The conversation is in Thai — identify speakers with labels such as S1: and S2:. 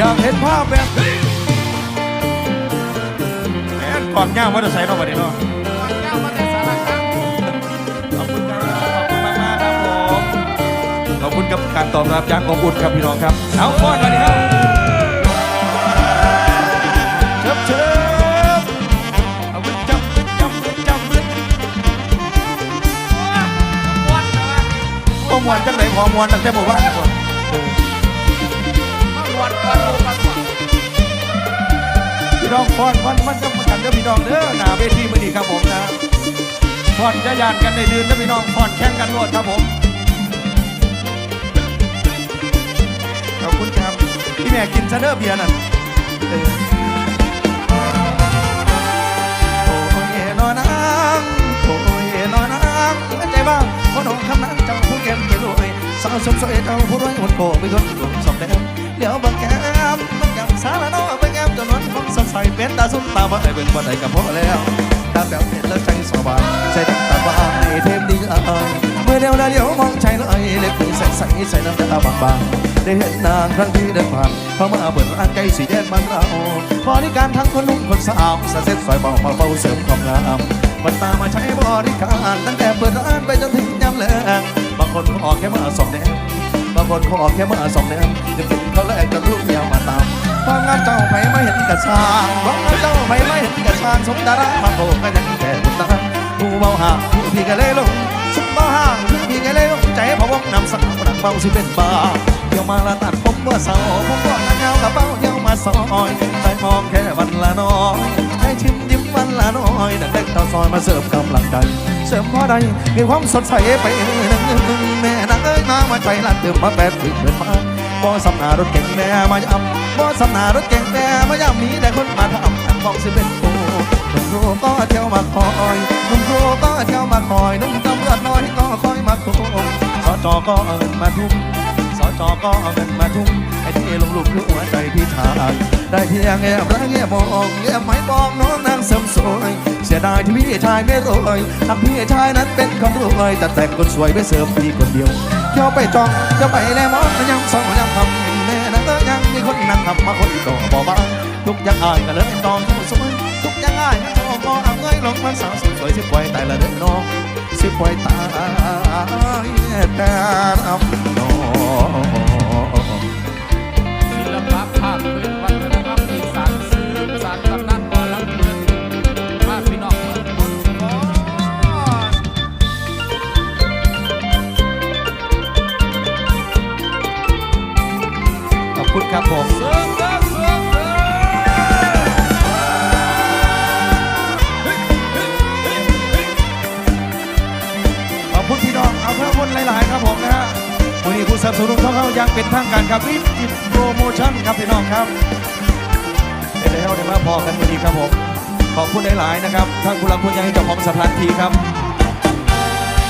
S1: อยากเห็นภาพแบบนี้แอนกอดย่างมอเตอร์ไซค์เนาะวันนี้เนาะ
S2: เจ้ามาแต่สารคาม
S1: ขอบคุณครับขอบคุณมากมากๆครับผมขอบคุณกับการตอบรับอย่างอบอุ่นครับพี่น้องครับเอาป้อนมาดิครับเชิบเชิบเอาบึ้จับบึ้จับบึ้จับบึ้
S2: วันนะ
S1: พอมวนจังไหนพอมวนตั้งแต่เมื่อวา นก่อน
S2: มาวันวันดูกันก่อน
S1: พี่น้องฟอนฟอนมันก็กันเด้อพี่น้องเด้อหน้าเวทีมื้อนี้ครับผมนะฟอนจะยานกันในเดือนนะพี่น้องฟอนแข่งกันรวดครับผมขอบคุณครับพี่แม่กินซะเด้อเบียร์นั่นโอ้ยนอนางโอ้ยนอนางใจบ้างพ่อน้องคำนั้นจ้าผู้แก้มเกลอยสาวสมสวยเจ้าผู้ร้อยหุ่นโกไม่ทนหลงสมแดง เดี๋ยวบังแก้มมันยังสารน้อไปแก้มจนวันผมสดใสเป็นตาสุดตาบ่ได้เป็นบ่ได้กับพ่อแล้วตาแป๋วเห็นแล้วใจสบายใจดังตาบ้านในเทมดีอายเมื่อเดียวเดียวมองใจเลยเล็บมือใสใสใส่น้ำตาบางๆได้เห็นนางครั้งที่เดินผ่านเข้ามาเปิดร้านไก่สีแดงมันเราบริการทั้งคนนุ่งคนสาวสะเซ็ตสอยเบามาเบาเสริมความงามมันตามมาใช้บริการตั้งแต่เปิดร้านไปจนถึงยามแลงบางคนก็ออกแค่มาสองแนว บางคนเขาออกแค่มาสองแนจะเป็นเขาแรกจะรูปยาวมาตามความงานเจ้าไปไม่เห็นกระชางความงานเจ้าไปไม่เห็นกระชางสมดารามาโผล่ก็ยังแก่บุญตาผู้เบาห่างผู้พี่ก็เลยลงสุดเบาห่างผู้พี่ก็เลยลงใจพะวงนำสักหนักเบาสิเป็นบาเดี๋ยวมาละตัดผมเมื่อสาร์ผมบอกนางเงากับเบาเดี๋ยวมาซอยได้มองแค่วันละน้อยให้ชิมยิ้มวันละน้อยดังเด็กต่อซอยมาเสริมกำลังใจเสริมพอใดมีความสดใสไปหนึ่งแม่ มาใจลัดเติมมาแปดปีเกินมาบ่สำนารถเก่งแม่มายำบ่สำนารถเก่งแม่มายำมีแต่คนมาทำอันบอกสิเป็นโูนุ่มครูก็เที่ยวมาคอยนุ่มครูก็เที่ยวมาคอยนุ่มตำรวจน้อยก็คอยมาคุมสจก็เอินมาทุ่มสจก็เอาเงินมาทุ่มไอ้ที่ลงหลุมคือหัวใจพี่ชายได้เพียงแอบรักแอบมองแอบไม่บอกน้องนางเสริมสวยเสียดายที่พี่ชายไม่รวยทำพี่ชายนั้นเป็นคนรวยแต่แต่งคนสวยไปเสริมพี่คนเดียว เที่ยวไปจองเที่ยวไปแลมองยังสองยังคำแม่นั้นก็ยังมีคนนั่งทำมาคนก็บอกบ้างทุกยังอายก็เลยตองทุกสวยทุกยังอายก็ชอบมองเอาเงยลงมันสาวสวยสิปล่อยแต่ละเด็กน้องสิปล่อยตายแต่
S2: คุ
S1: ณครับผม
S2: เอกเสือกเสือกเสือก
S1: ขอบคุณพี่น้องเอาเพื่อคนหลาย ๆ ครับผมนะฮะวันนี้ผู้สนับสนุนของเขายังเป็นทางการครับวิฟจิตโปรโมชั่นครับพี่น้องครับเดี๋ยวเราเดี๋ยวมาพอกันวันนี้ครับผมขอบคุณหลาย ๆ นะครับท่านผู้หลักผู้ใหญ่เจ้าของสถานที่ครับ